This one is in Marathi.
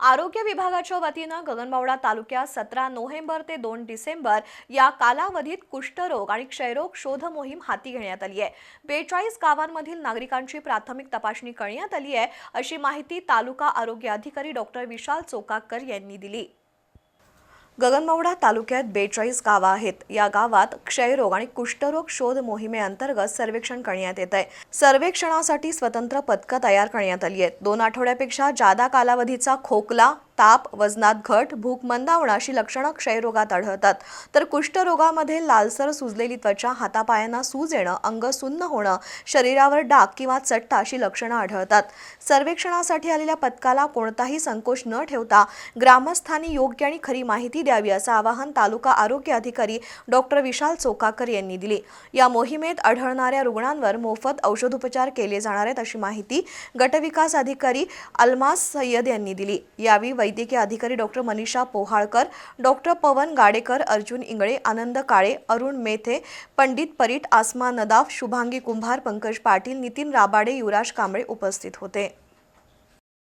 आरोग्य विभागाच्या वतीनं गगनबावडा तालुक्यात सतरा नोव्हेंबर ते दोन डिसेंबर या कालावधीत कुष्ठरोग आणि क्षयरोग शोध मोहीम हाती घेण्यात आली आहे. बेचाळीस गावांमधील नागरिकांची प्राथमिक तपासणी करण्यात आली आहे अशी माहिती तालुका आरोग्य अधिकारी डॉक्टर विशाल चोकाकर यांनी दिली. गगनमवडा तालुक्यात बेचाळीस गावं आहेत. या गावात क्षयरोग आणि कुष्ठरोग शोध मोहिमेअंतर्गत सर्वेक्षण करण्यात येत आहे सर्वेक्षणासाठी स्वतंत्र पथकं तयार करण्यात आली आहेत. दोन आठवड्यापेक्षा जादा कालावधीचा खोकला ताप वजनात घट भूक मंदावणं अशी लक्षणं क्षयरोगात आढळतात. तर कुष्ठरोगामध्ये लालसर सुजलेली त्वचा हातापायांना सूज येणं अंग सुन्न होणं शरीरावर डाग किंवा चट्टा अशी लक्षणं आढळतात. सर्वेक्षणासाठी आलेल्या पथकाला कोणताही संकोच न ठेवता ग्रामस्थांनी योग्य आणि खरी माहिती द्यावी असं आवाहन तालुका आरोग्य अधिकारी डॉक्टर विशाल चोकाकर यांनी दिली. या मोहिमेत आढळणाऱ्या रुग्णांवर मोफत औषधोपचार केले जाणार आहेत अशी माहिती गटविकास अधिकारी अल्मास सय्यद यांनी दिली. यावेळी वैद्यकीय अधिकारी डॉक्टर मनीषा पोहाळकर डॉक्टर पवन गाडेकर अर्जुन इंगळे आनंद काळे अरुण मेथे पंडित परीट आसमा नदाफ शुभांगी कुंभार पंकज पाटील नितीन राबाडे युवराज कांबळे उपस्थित होते.